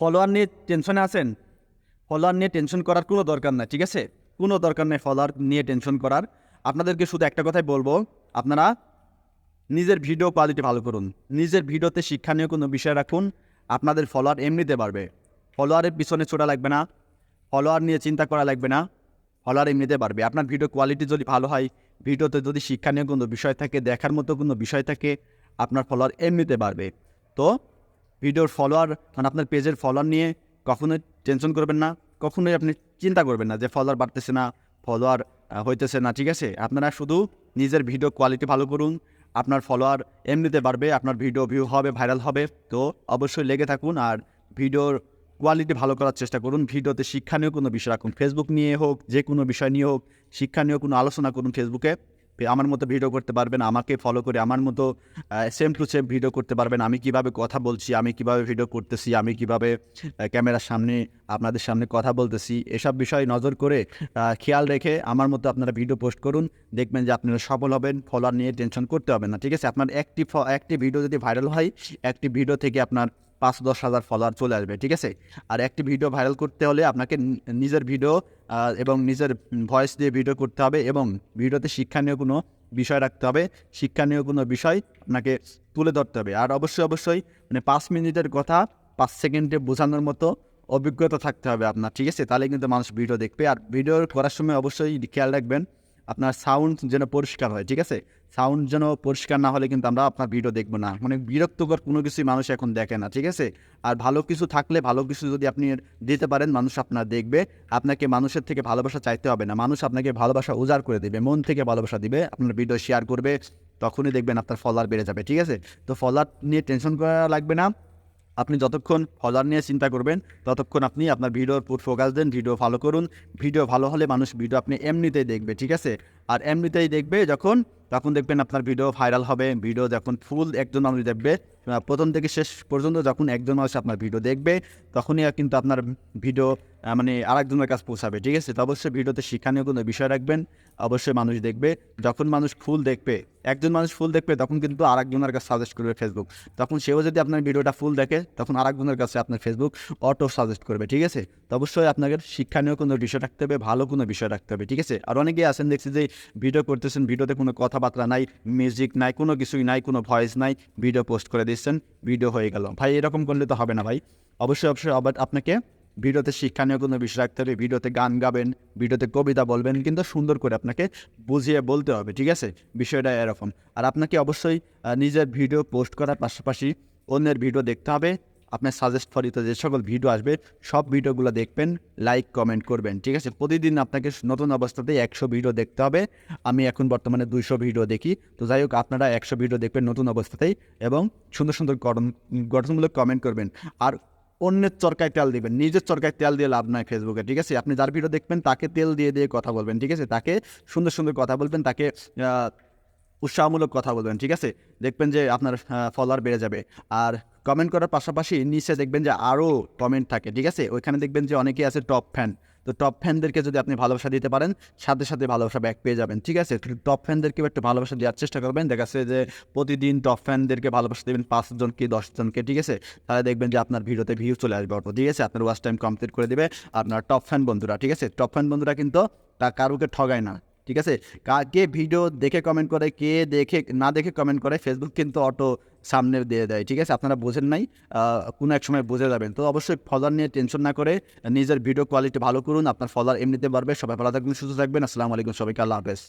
Follower নিয়ে টেনশনে আছেন? ফলোয়ার নিয়ে টেনশন করার কোনো দরকার নাই, ঠিক আছে? কোনো দরকার নেই ফলোয়ার নিয়ে টেনশন করার। আপনাদেরকে শুধু একটা কথাই বলব, আপনারা নিজের ভিডিও কোয়ালিটি ভালো করুন। নিজের ভিডিওতে শিক্ষা শিক্ষণীয় কোনো বিষয় রাখুন, আপনাদের ফলোয়ার এমনিতে বাড়বে। ফলোয়ারের পিছনে ছোটা লাগবে না, ফলোয়ার নিয়ে চিন্তা করা লাগবে না, ফলোয়ার এমনিতে বাড়বে। আপনার ভিডিও কোয়ালিটি যদি ভালো হয়, ভিডিওতে যদি শিক্ষা শিক্ষণীয় কোনো বিষয় থাকে, দেখার মতো কোনো বিষয় থাকে, আপনার ফলোয়ার এমনিতে বাড়বে। তো ভিডিওর ফলোয়ার মানে আপনার পেজের ফলোয়ার নিয়ে কখনোই টেনশন করবেন না, কখনোই আপনি চিন্তা করবেন না যে ফলোয়ার বাড়তেছে না ফলোয়ার হইতেছে না, ঠিক আছে? আপনারা শুধু নিজের ভিডিও কোয়ালিটি ভালো করুন, আপনার ফলোয়ার এমনিতে বাড়বে, আপনার ভিডিও ভিউ হবে ভাইরাল হবে, তো অবশ্যই লেগে থাকুন আর ভিডিওর কোয়ালিটি ভালো করার চেষ্টা করুন। ভিডিওতে শিক্ষণীয় কোনো বিষয় রাখুন। ফেসবুক নিয়ে হোক যে কোনো বিষয় নিয়ে হোক শিক্ষণীয় কোনো আলোচনা করুন ফেসবুকে আমার মতো ভিডিও করতে পারবেন, আমাকে ফলো করে আমার মতো সেম টু সেম ভিডিও করতে পারবেন। আমি কীভাবে কথা বলছি, আমি কীভাবে ভিডিও করতেছি, আমি কীভাবে ক্যামেরার সামনে আপনাদের সামনে কথা বলতেছি, এসব বিষয় নজর করে খেয়াল রেখে আমার মতো আপনারা ভিডিও পোস্ট করুন। দেখবেন যে আপনারা সফল হবেন ফলোয়ার নিয়ে টেনশন করতে হবে না, ঠিক আছে? আপনার একটি একটি ভিডিও যদি ভাইরাল হয় একটি ভিডিও থেকে আপনার পাঁচ দশ হাজার ফলোয়ার চলে আসবে, ঠিক আছে? আর একটি ভিডিও ভাইরাল করতে হলে আপনাকে নিজের ভিডিও এবং নিজের ভয়েস দিয়ে ভিডিও করতে হবে এবং ভিডিওতে শিক্ষা শিক্ষণীয় কোনো বিষয় রাখতে হবে। শিক্ষা শিক্ষণীয় কোনো বিষয় আপনাকে তুলে ধরতে হবে। আর অবশ্যই অবশ্যই মানে পাঁচ মিনিটের কথা পাঁচ সেকেন্ডে বোঝানোর মতো অভিজ্ঞতা থাকতে হবে আপনার, ঠিক আছে? তাহলে কিন্তু মানুষ ভিডিও দেখবে। আর ভিডিও করার সময় অবশ্যই খেয়াল রাখবেন আপনার সাউন্ড যেন পরিষ্কার হয়, ঠিক আছে? সাউন্ড যেন পরিষ্কার না হলে কিন্তু আমরা আপনার ভিডিও দেখব না। মানে বিরক্তকর কোনো কিছুই মানুষ এখন দেখে না, ঠিক আছে? আর ভালো কিছু থাকলে, ভালো কিছু যদি আপনি দিতে পারেন, মানুষ আপনার দেখবে। আপনাকে মানুষের থেকে ভালোবাসা চাইতে হবে না। মানুষ আপনাকে ভালোবাসা উজাড় করে দেবে, মন থেকে ভালোবাসা দিবে, আপনার ভিডিও শেয়ার করবে, তখনই দেখবেন আপনার ফলোয়ার বেড়ে যাবে, ঠিক আছে? তো ফলোয়ার নিয়ে টেনশন করা লাগবে না। আপনি যতক্ষণ ফলোয়ার নিয়ে চিন্তা করবেন, ততক্ষণ আপনি আপনার ভিডিওর পুর ফোকাস দেন ভিডিও ভালো করুন। ভিডিও ভালো হলে মানুষ ভিডিও আপনি এমনিতেই দেখবে, ঠিক আছে? আর এমনিতেই দেখবে যখন, তখন দেখবেন আপনার ভিডিও ভাইরাল হবে ভিডিও যখন ফুল একজন মানুষ দেখবে প্রথম থেকে শেষ পর্যন্ত যখন একজন মানুষ আপনার ভিডিও দেখবে, তখনই কিন্তু আপনার ভিডিও মানে আরেকজনের কাছে পৌঁছাবে, ঠিক আছে? তো অবশ্যই ভিডিওতে শিক্ষণীয় কোনো বিষয় রাখবেন, অবশ্যই মানুষ দেখবে। যখন মানুষ ফুল দেখবে, একজন মানুষ ফুল দেখবে, তখন কিন্তু আরেকজনের কাছে সাজেস্ট করবে ফেসবুক তখন সেও যদি আপনার ভিডিওটা ফুল দেখে, তখন আরেকজনের কাছে আপনার ফেসবুক অটো সাজেস্ট করবে, ঠিক আছে? তো অবশ্যই আপনাকে শিক্ষণীয় কোনো বিষয় রাখতে হবে, ভালো কোনো বিষয় রাখতে হবে, ঠিক আছে? আর অনেকেই আছেন, দেখছি যে ভিডিও করতেছেন, ভিডিওতে কোনো কথাবার্তা নাই মিউজিক নাই, কোনো কিছুই নাই, কোনো ভয়েস নাই ভিডিও পোস্ট করে দিচ্ছেন ভিডিও হয়ে গেল। ভাই, এরকম করলে তো হবে না ভাই। অবশ্যই অবশ্যই, আবার আপনাকে ভিডিওতে শিক্ষণীয় কোনো বিষয় রাখতে হবে ভিডিওতে গান গাবেন, ভিডিওতে কবিতা বলবেন, কিন্তু সুন্দর করে আপনাকে বুঝিয়ে বলতে হবে, ঠিক আছে? বিষয়টা এরকম। আর আপনাকে অবশ্যই নিজের ভিডিও পোস্ট করার পাশাপাশি অন্যের ভিডিও দেখতে হবে। আপনার সাজেস্ট ফরিত যে সকল ভিডিও আসবে, সব ভিডিওগুলো দেখবেন লাইক কমেন্ট করবেন, ঠিক আছে? প্রতিদিন আপনাকে নতুন অবস্থাতে একশো ভিডিও দেখতে হবে। আমি এখন বর্তমানে দুইশো ভিডিও দেখি। তো যাই হোক, আপনারা একশো ভিডিও দেখবেন নতুন অবস্থাতেই এবং সুন্দর সুন্দর গঠন, গঠনমূলক কমেন্ট করবেন। আর অন্যের চরকায় তেল দিবেন, নিজের চরকায় তেল দিয়ে লাভ নয় ফেসবুকে ঠিক আছে? আপনি যার ভিডিও দেখবেন, তাকে তেল দিয়ে দিয়ে কথা বলবেন, ঠিক আছে? তাকে সুন্দর সুন্দর কথা বলবেন, তাকে উৎসাহমূলক কথা বলবেন, ঠিক আছে? দেখবেন যে আপনার ফলোয়ার বেড়ে যাবে। আর কমেন্ট করার পাশাপাশি নিচে দেখবেন যে আরও কমেন্ট থাকে, ঠিক আছে? ওইখানে দেখবেন যে অনেকেই আছে টপ ফ্যান তো টপ ফ্যানদেরকে যদি আপনি ভালোবাসা দিতে পারেন, সাথে সাথে ভালোবাসা ব্যাক পেয়ে যাবেন, ঠিক আছে? টপ ফ্যানদেরকেও একটু ভালোবাসা দেওয়ার চেষ্টা করবেন। দেখা যাচ্ছে যে প্রতিদিন টপ ফ্যানদেরকে ভালোবাসা দেবেন পাঁচজনকে দশজনকে ঠিক আছে? তাহলে দেখবেন যে আপনার ভিডিওতে ভিউ চলে আসবে অটো ঠিক আছে? আপনার ওয়াচ টাইম কমপ্লিট করে দেবে আপনার টপ ফ্যান বন্ধুরা, ঠিক আছে? টপ ফ্যান বন্ধুরা কিন্তু তা কারুকে ঠগায় না, ঠিক আছে? কে ভিডিও দেখে কমেন্ট করে, কে দেখে না দেখে কমেন্ট করে ফেসবুক কিন্তু অটো সামনে দিয়ে দেয়, ঠিক আছে? আপনারা বোঝেন নাই কোনো এক সময় বুঝে যাবেন। তো অবশ্যই ফলার নিয়ে টেনশন না করে নিজের ভিডিও কোয়ালিটি ভালো করুন, আপনার ফলার এমনিতে বাড়বে। সবাই ভালো থাকবেন, সুস্থ থাকবেন। আসসালামু আলাইকুম সবাইকে, আল্লাহ হাফেজ।